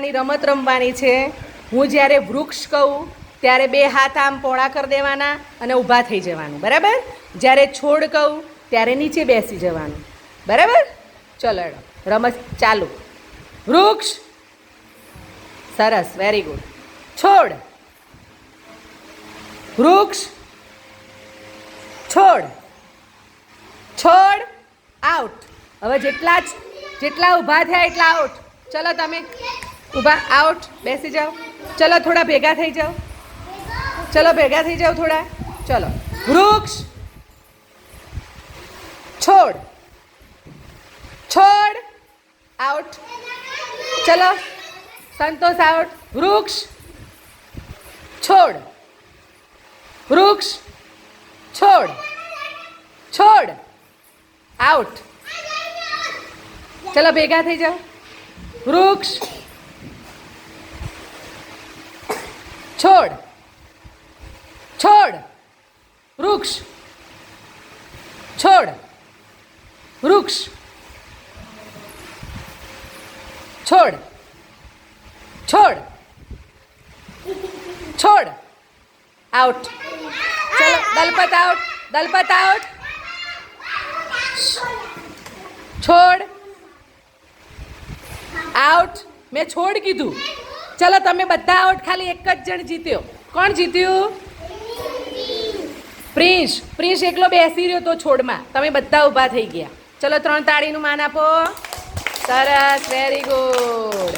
ની રમત રમવાની છે. હું જ્યારે વૃક્ષ કહું, ત્યારે બે હાથ આમ પોળા કરી દેવાના અને ઊભા થઈ જવાનું. બરાબર? જ્યારે છોડ કહું, ત્યારે નીચે બેસી જવાનું. બરાબર? ચલો, રમત ચાલુ. વૃક્ષ. સરસ વેરી ગુડ છોડ. વૃક્ષ. છોડ. છોડ. આઉટ હવે જેટલા જ જેટલા ઊભા થયા એટલા આઉટ ચલો તમે ઊભા આઉટ બેસી જાઓ. ચલો થોડા ભેગા થઈ જાઓ. ચલો ભેગા થઈ જાઓ થોડા. ચલો. વૃક્ષ. છોડ. છોડ. આઉટ ચલો. સંતોષ આઉટ વૃક્ષ. છોડ. વૃક્ષ. છોડ. છોડ. આઉટ ચલો ભેગા થઈ જાઓ. વૃક્ષ. છોડ છોડ વૃક્ષ છોડ વૃક્ષ છોડ છોડ છોડ આઉટ ચલો દલપત આઉટ દલપત આઉટ છોડ આઉટ મેં છોડ કીધું ચલો, તમે બધા આઉટ ખાલી એક જ જણ જીત્યો. કોણ જીત્યું? પ્રિન્સ. પ્રિન્સ એકલો બેસી રહ્યો તો છોડમાં. તમે બધા ઊભા થઈ ગયા. ચલો, ત્રણ તાળીનું માન આપો. સરસ વેરી ગુડ